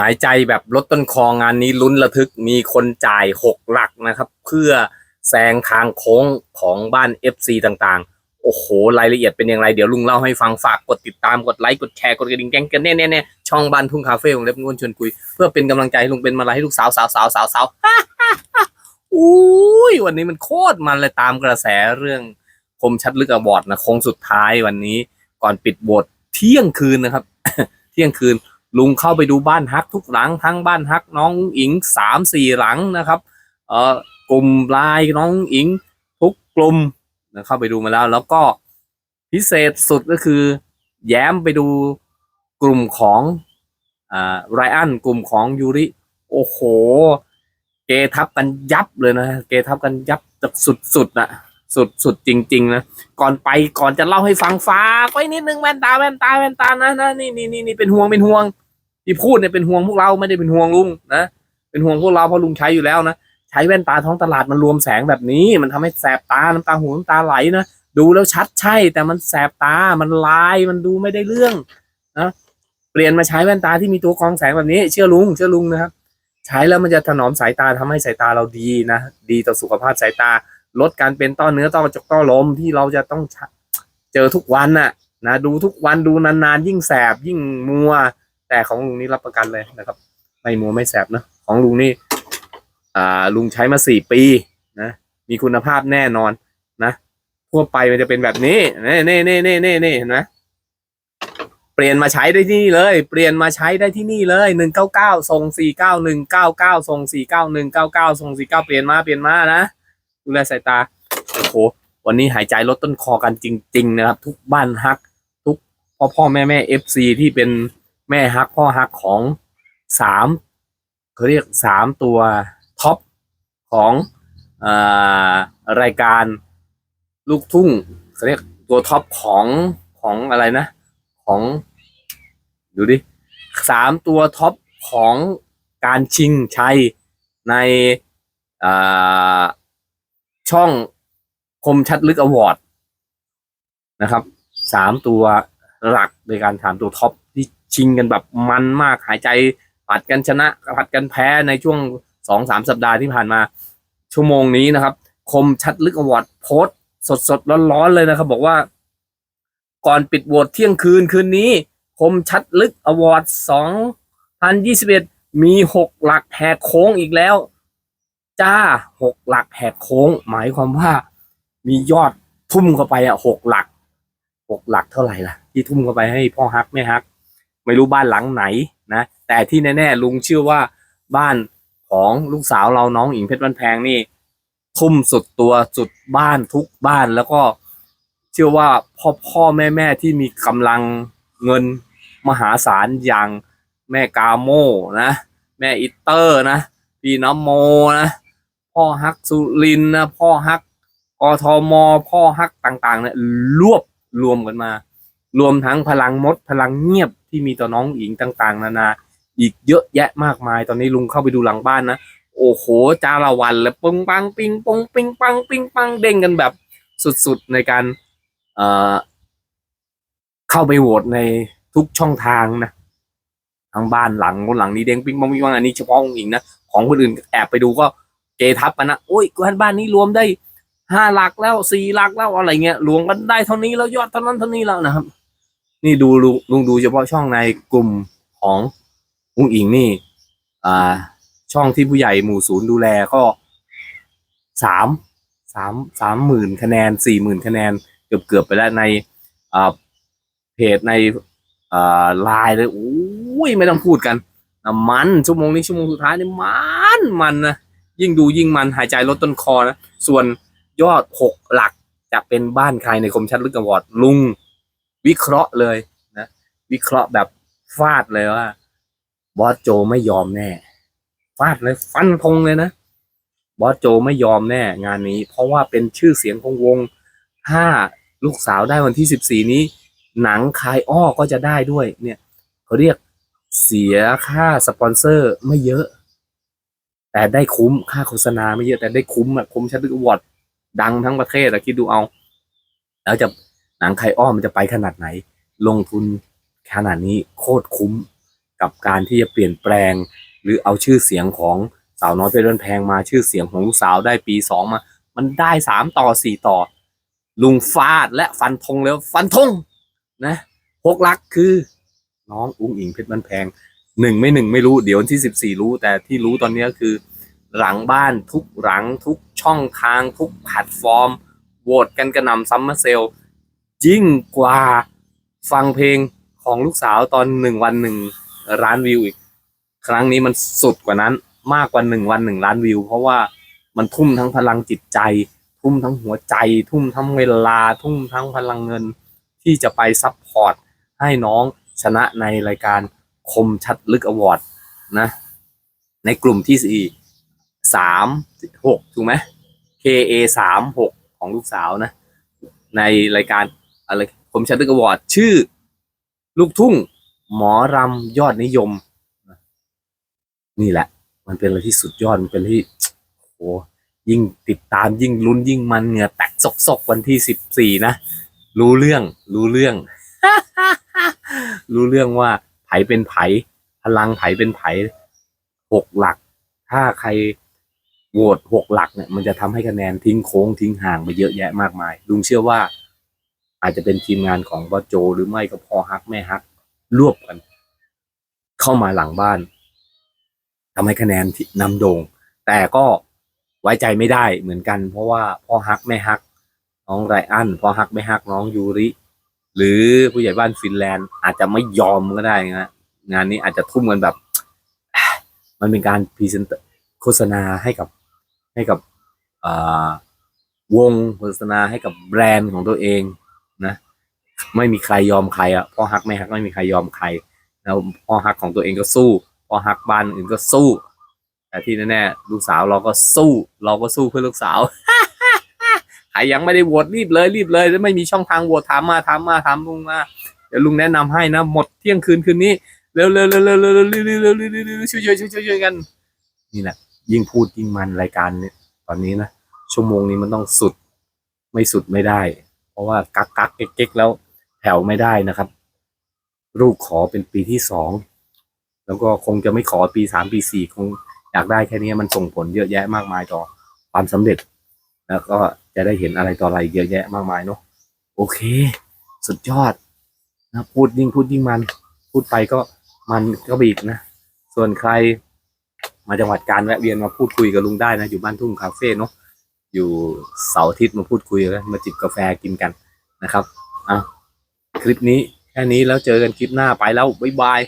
หายใจแบบลดต้นคองานนี้ลุ้นระทึกมีคนจ่ายหกหลักนะครับ เพื่อแซงทางโค้งของบ้าน FC ต่างๆ โอ้โห รายละเอียดเป็นอย่างไร เดี๋ยวลุงเล่าให้ฟังฝากกดติดตามกดไลค์กดแชร์กดกระดิ่งแจ้งกันแน่ๆๆช่องบ้านทุ่งคาเฟ่ของเล็บงวนชวนคุย เพื่อเป็นกำลังใจให้ลุงเป็นมาลัยให้ลูกสาวสาวสาวสาวสาวอุ้ยวันนี้มันโคตรมันเลยตามกระแสเรื่องคมชัดลึกอวอร์ดนะโค้งสุดท้ายวันนี้ก่อนปิดโบทเที่ยงคืนนะครับ เที่ยงคืน ลุงเข้าไปดูบ้านฮักทุกหลังทั้งบ้านฮักน้องอิงสามสี่หลังนะครับเอ่อกลุ่มลายน้องอิงทุกกลุ่มนะเข้าไปดูมาแล้ว แล้วก็พิเศษสุดก็คือ แย้มไปดูกลุ่มของอ่าไรอันกลุ่มของยูริ โอ้โห เกทับกันยับเลยนะ เกทับกันยับแบบสุดๆนะสุดสุดจริง ๆ นะ ก่อนไปก่อนจะเล่าให้ฟังฟ้าไว้นิดนึงแว่นตาแว่นตาแว่นตานะนะนี่นี่นี่เป็นห่วงเป็นห่วง ที่พูดเนี่ยเป็นห่วงพวกเราไม่ได้เป็นห่วงลุงนะเป็นห่วงพวกเราเพราะลุงใช้อยู่แล้วนะใช้แว่นตาท้องตลาดมันรวมแสงแบบนี้ มันทำให้แสบตาน้ำตาหูน้ำตาไหลนะดูแล้วชัดใช่ แต่มันแสบตามันลายมันดูไม่ได้เรื่องนะเปลี่ยนมาใช้แว่นตาที่มีตัวกรองแสงแบบนี้ เชื่อลุงเชื่อลุงนะครับ ใช้แล้วมันจะถนอมสายตาทำให้สายตาเราดีนะดีต่อสุขภาพสายตา ลดการเป็นต้อเนื้อต้อกระจกต้อลมที่เราจะต้องเจอทุกวันน่ะนะดูทุกวันดูนานๆ ยิ่งแสบยิ่งมัว แต่ของลุงนี่รับประกันเลยนะครับ ไม่มัวไม่แสบนะของลุงนี่อ่าลุงใช้มาสี่ปีนะมีคุณภาพแน่นอนนะทั่วไปมันจะเป็นแบบนี้นี่นี่นี่นี่นี่นี่เห็นไหมเปลี่ยนมาใช้ได้ที่นี่เลย เปลี่ยนมาใช้ได้ที่นี่เลยหนึ่งเก้าเก้าส่งสี่เก้าหนึ่งเก้าเก้าส่งสี่เก้าหนึ่งเก้าเก้าส่งสี่เก้าเปลี่ยนมาเปลี่ยนมานะดูแลสายตาโอ้โหวันนี้หายใจลดต้นคอกันจริง ๆ นะครับ ทุกบ้านฮัก ทุกพ่อพ่อแม่แม่เอฟซีที่เป็น แม่ฮักพ่อฮักของสามเขาเรียกสามตัวท็อปของอรายการลูกทุ่งเขาเรียกตัวท็อปของของอะไรนะ ของดูดิสามตัวท็อปของการชิงชัยในช่องคมชัดลึกอวอร์ดนะครับสามตัวหลักในการถามตัวท็อป ชิงกันแบบมันมากหายใจผัดกันชนะผัดกันแพ้ในช่วงสองสามสัปดาห์ที่ผ่านมา ชั่วโมงนี้นะครับ คมชัดลึกอวอร์ดโพสสดสดร้อนๆเลยนะครับ บอกว่า ก่อนปิดโหวตเที่ยงคืนคืนนี้ คมชัดลึกอวอร์ด2021มีหกหลักแหกโค้งอีกแล้ว จ้าหกหลักแหกโค้ง หมายความว่า มียอดทุ่มเข้าไปอะหกหลักหกหลักเท่าไหร่ล่ะ ที่ทุ่มเข้าไปให้พ่อฮักแม่ฮัก ไม่รู้บ้านหลังไหนนะแต่ที่แน่ๆลุงเชื่อว่าบ้านของลูกสาวเราน้องอิงเพชรบ้านแพงนี่ทุ่มสุดตัวสุดบ้านทุกบ้านแล้วก็เชื่อว่าพ่อพ่อแม่แม่ที่มีกำลังเงินมหาศาลอย่างแม่กาโมนะ แม่อิตเตอร์นะ พี่น้ำโมนะ พ่อฮักสุรินนะพ่อฮักกทมพ่อฮักต่างๆเนี่ยรวบรวมกันมา รวมทั้งพลังมดพลังเงียบ ที่มีต่อน้องอิงต่าง ๆ นานา อีกเยอะแยะมากมาย ตอนนี้ลุงเข้าไปดูหลังบ้านนะ โอ้โหจาละวันเลยปงปังปิงปงปิงปังปิงปังเด้งกันแบบสุดๆในการเอ่อเข้าไปโหวตในทุกช่องทางนะทางบ้านหลังคนหลังนี้เด้งปิงปองปิงปังอันนี้เฉพาะองอิงนะของคนอื่นแอบไปดูก็เกทับกันนะโอ้ยบ้านนี้รวมได้ห้าหลักแล้วสี่หลักแล้วอะไรเงี้ยรวมกันได้เท่านี้แล้วยอดเท่านั้นเท่านี้แล้วนะครับ นี่ดูลุงลุงดูเฉพาะช่องในกลุ่มของอุ้งอิงนี่ อ่า ช่องที่ผู้ใหญ่หมู่ศูนย์ดูแลก็สามสามสามหมื่นคะแนนสี่หมื่นคะแนนเกือบเกือบไปแล้วในอ่าเพจในอ่าไลน์เลยโอ้ยไม่ต้องพูดกันนะมันชั่วโมงนี้ชั่วโมงสุดท้ายนี่มันมันนะยิ่งดูยิ่งมันหายใจลดต้นคอนะส่วนยอดหกหลักจะเป็นบ้านใครในคมชัดลึกอวอดลุง วิเคราะห์เลยนะวิเคราะห์แบบฟาดเลยว่า บอสโจไม่ยอมแน่ ฟาดเลยฟันธงเลยนะบอสโจไม่ยอมแน่งานนี้ เพราะว่าเป็นชื่อเสียงของวงถ้าลูกสาวได้วันที่สิบสี่นี้ หนังคายอ้อก็จะได้ด้วย เนี่ยเขาเรียกเสียค่าสปอนเซอร์ไม่เยอะ แต่ได้คุ้มค่าโฆษณาไม่เยอะแต่ได้คุ้มอะคุ้มชัดลึกอวอดดังทั้งประเทศอะคิดดูเอา แล้วจะ หนังคอ้อมันจะไปขนาดไหน ลงทุนขนาดนี้โคตรคุ้มกับการที่จะเปลี่ยนแปลง หรือเอาชื่อเสียงของสาวน้อยเพชรบ้านแพงมาชื่อเสียงของลูกสาวได้ปีสองมา มันได้สามต่อสี่ต่อ ลุงฟาดและฟันธงแล้วฟันธงนะหกลักคือ น้องอุ้งอิงเพชรบ้านแพงหนึ่งไม่หนึ่งไม่รู้เดี๋ยวที่สิบสี่รู้แต่ที่รู้ตอนนี้ก็คือ หลังบ้านทุกหลังทุกช่องทางทุกแพลตฟอร์มโหวตกันกระนำซัมเมอร์เซล ยิ่งกว่าฟังเพลงของลูกสาวตอนหนึ่งวันหนึ่งล้านวิวอีก ครั้งนี้มันสุดกว่านั้นมากกว่าหนึ่งวันหนึ่งล้านวิว เพราะว่ามันทุ่มทั้งพลังจิตใจ ทุ่มทั้งหัวใจ ทุ่มทั้งเวลา ทุ่มทั้งพลังเงิน ที่จะไปซัพพอร์ตให้น้องชนะในรายการคมชัดลึกอวอร์ดนะ ในกลุ่มที่สี่สามหกถูกไหม KA สามหกของลูกสาวนะ ในรายการ อะไรคมชัดลึกอวอร์ดชื่อ ลูกทุ่ง หมอรำยอดนิยม นี่แหละ มันเป็นอะไรที่สุดยอดมันเป็นที่โหยิ่งติดตามยิ่งลุ้นยิ่งมันเหงื่อแตกซกๆวันที่สิบสี่นะรู้เรื่อง รู้เรื่อง รู้เรื่องว่าไผเป็นไผ พลังไผเป็นไผหกหลัก ถ้าใครโหวตหกหลักเนี่ย มันจะทำให้คะแนนทิ้งโค้งทิ้งห่างไปเยอะแยะมากมาย ลุงเชื่อว่า อาจจะเป็นทีมงานของบอโจ หรือไม่ก็พ่อฮักแม่ฮัก รวบกัน เข้ามาหลังบ้านทำให้คะแนนที่นำโด่ง แต่ก็ไว้ใจไม่ได้เหมือนกัน เพราะว่าพ่อฮักแม่ฮัก น้องไรอันพ่อฮักแม่ฮักน้องยูริ หรือผู้ใหญ่บ้านฟินแลนด์ อาจจะไม่ยอมก็ได้นะงานนี้อาจจะทุ่มกันแบบ มันเป็นการพรีเซนต์โฆษณาให้กับให้กับวงโฆษณาให้กับแบรนด์ของตัวเอง นะไม่มีใครยอมใครอะพ่อฮักแม่ฮักไม่มีใครยอมใคร แล้วพ่อฮักของตัวเองก็สู้พ่อฮักบ้านอื่นก็สู้ แต่ที่แน่ๆลูกสาวเราก็สู้ เราก็สู้เพื่อลูกสาวใครยังไม่ได้โหวตรีบเลยรีบเลยแล้วไม่มีช่องทางโหวตถามมาถามมาถามลุงมาเดี๋ยวลุงแนะนำให้นะหมดเที่ยงคืนคืนนี้เร็วเร็วเร็วเร็วเร็วเร็วเร็วเร็วเร็วเร็วเร็วเร็วช่วยช่วยช่วยช่วยช่วยกัน นี่แหละยิ่งพูดยิ่งมันรายการเนี่ยตอนนี้นะชั่วโมงนี้มันต้องสุด ไม่สุดไม่ได้ ราะว่ากักกักเก๊กเก๊กแล้วแผ่วไม่ได้นะครับ ลูกขอเป็นปีที่สองแล้วก็คงจะไม่ขอปีสามปีสี่คงอยากได้แค่นี้มันส่งผลเยอะแยะมากมายต่อความสำเร็จ แล้วก็จะได้เห็นอะไรต่ออะไรเยอะแยะมากมายเนาะโอเค สุดยอดนะพูดยิ่งพูดยิ่งมัน พูดไปก็มันก็บีกนะ ส่วนใครมาจังหวัดการแวะเวียนมาพูดคุยกับลุงได้นะ อยู่บ้านทุ่งคาเฟ่เนาะ อยู่เสาร์อาทิตย์มาพูดคุยกันมาจิบกาแฟกินกันนะครับอะคลิปนี้แค่นี้แล้วเจอกันคลิปหน้าไปแล้ว บ๊ายบาย